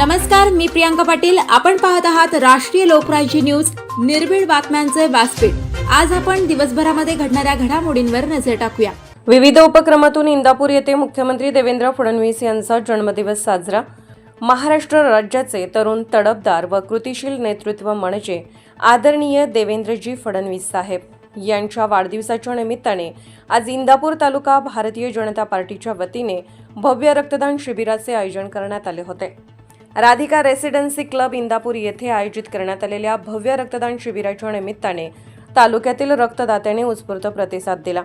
नमस्कार मी प्रियांका पाटील. आपण पाहत आहात राष्ट्रीय लोकराज्य न्यूज. निर्भीड बातम्यांचे व्यासपीठ. आज आपण दिवसभरामध्ये घडणाऱ्या घडामोडींवर नजर टाकूया. विविध उपक्रमातून इंदापूर येथे मुख्यमंत्री देवेंद्र फडणवीस यांचा जन्मदिवस साजरा. महाराष्ट्र राज्याचे तरुण तडफदार व कृतिशील नेतृत्व म्हणजे आदरणीय देवेंद्रजी फडणवीस साहेब. यांच्या वाढदिवसाच्या निमित्ताने आज इंदापूर तालुका भारतीय जनता पार्टीच्या वतीने भव्य रक्तदान शिबिराचे आयोजन करण्यात आले होते. राधिका रेसिडेन्सी क्लब इंदापूर येथे आयोजित करण्यात आलेल्या भव्य रक्तदान शिबिराच्या निमित्ताने तालुक्यातील रक्तदात्यांनी उत्स्फूर्त प्रतिसाद दिला.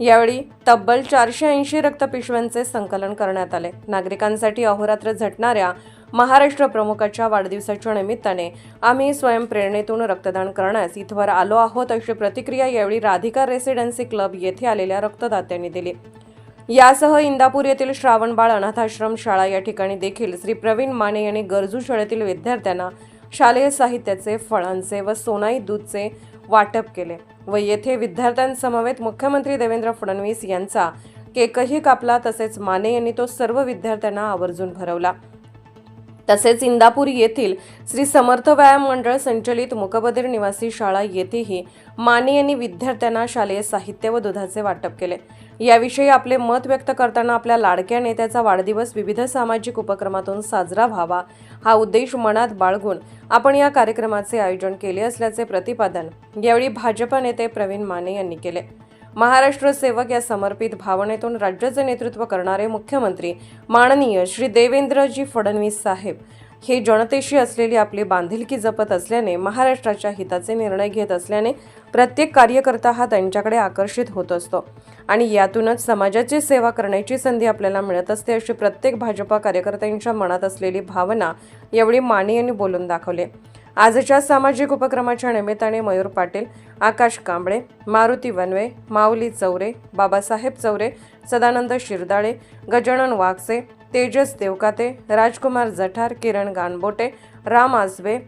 यावेळी तब्बल चारशे ऐंशी रक्तपिशव्यांचे संकलन करण्यात आले. नागरिकांसाठी अहोरात्र झटणाऱ्या महाराष्ट्र प्रमुखाच्या वाढदिवसाच्या निमित्ताने आम्ही स्वयंप्रेरणेतून रक्तदान करण्यास इथवर आलो आहोत अशी प्रतिक्रिया यावेळी राधिका रेसिडेन्सी क्लब येथे आलेल्या रक्तदात्यांनी दिली. यासह इंदापूर येथील श्रावणबाळ अनाथाश्रम शाळा या ठिकाणी देखील श्री प्रवीण माने यांनी गरजू शाळेतील विद्यार्थ्यांना शालेय साहित्याचे फळांचे व सोनाई दूधचे वाटप केले व येथे विद्यार्थ्यांसमवेत मुख्यमंत्री देवेंद्र फडणवीस यांचा केकही कापला तसेच माने यांनी तो सर्व विद्यार्थ्यांना आवर्जून भरवला. तसेच इंदापूर येथील श्री समर्थ व्यायाम मंडळ संचलित मुकबधीर निवासी शाळा येथेही माने यांनी विद्यार्थ्यांना शालेय साहित्य व दुधाचे वाटप केले. याविषयी आपले मत व्यक्त करताना आपल्या लाडक्या नेत्याचा वाढदिवस विविध सामाजिक उपक्रमातून साजरा व्हावा हा उद्देश मनात बाळगून आपण या कार्यक्रमाचे आयोजन केले असल्याचे प्रतिपादन यावेळी भाजप नेते प्रवीण माने यांनी केले. महाराष्ट्र सेवक या समर्पित भावनेतून राज्याचे नेतृत्व करणारे मुख्यमंत्री माननीय श्री देवेंद्रजी फडणवीस साहेब. हे जनतेशी असलेली आपली बांधिलकी जपत असल्याने महाराष्ट्राच्या हिताचे निर्णय घेत असल्याने प्रत्येक कार्यकर्ता हा त्यांच्याकडे आकर्षित होत असतो. आणि यातूनच समाजाची सेवा करण्याची संधी आपल्याला मिळत असते अशी प्रत्येक भाजपा कार्यकर्त्यांच्या मनात असलेली भावना यावेळी माने यांनी बोलून दाखवले. आजच्या सामाजिक उपक्रमाच्या निमित्ताने Mayur Patil Akash Kamble Maruti one way Mauli Chaure Babasaheb Chaure Sadanand Shirdale Gajanan Wagse Tejas Devkate Rajkumar Jathar Kiran Ganbote Ram Ajbe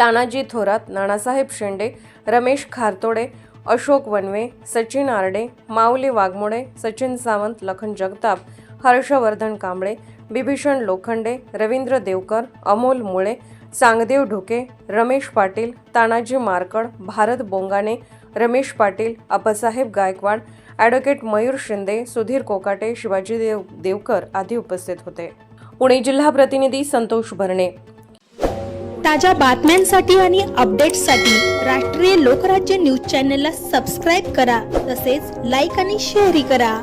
Tanaji Thorat Nanasaheb Shende Ramesh Khartode Ashok one way Sachin Arde Mauli Waghmode Sachin Sawant Lakhan Jagtap Harshvardhan Kamble Bibhishan Lokhande Ravindra Devkar Amol Mule Changdev Dhoke Ramesh Patil Tanaji Markad Bharat Bongane Ramesh Patil Appasaheb Gaikwad advocate Mayur Shinde Sudhir Kokate Shivaji Dev Devkar आदी उपस्थित होते. पुणे जिल्हा प्रतिनिधी संतोष भरणे. ताज्या बातम्यांसाठी आणि अपडेट्ससाठी राष्ट्रीय लोकराज्य न्यूज चॅनलला सबस्क्राईब करा तसेच लाईक आणि शेअरही करा.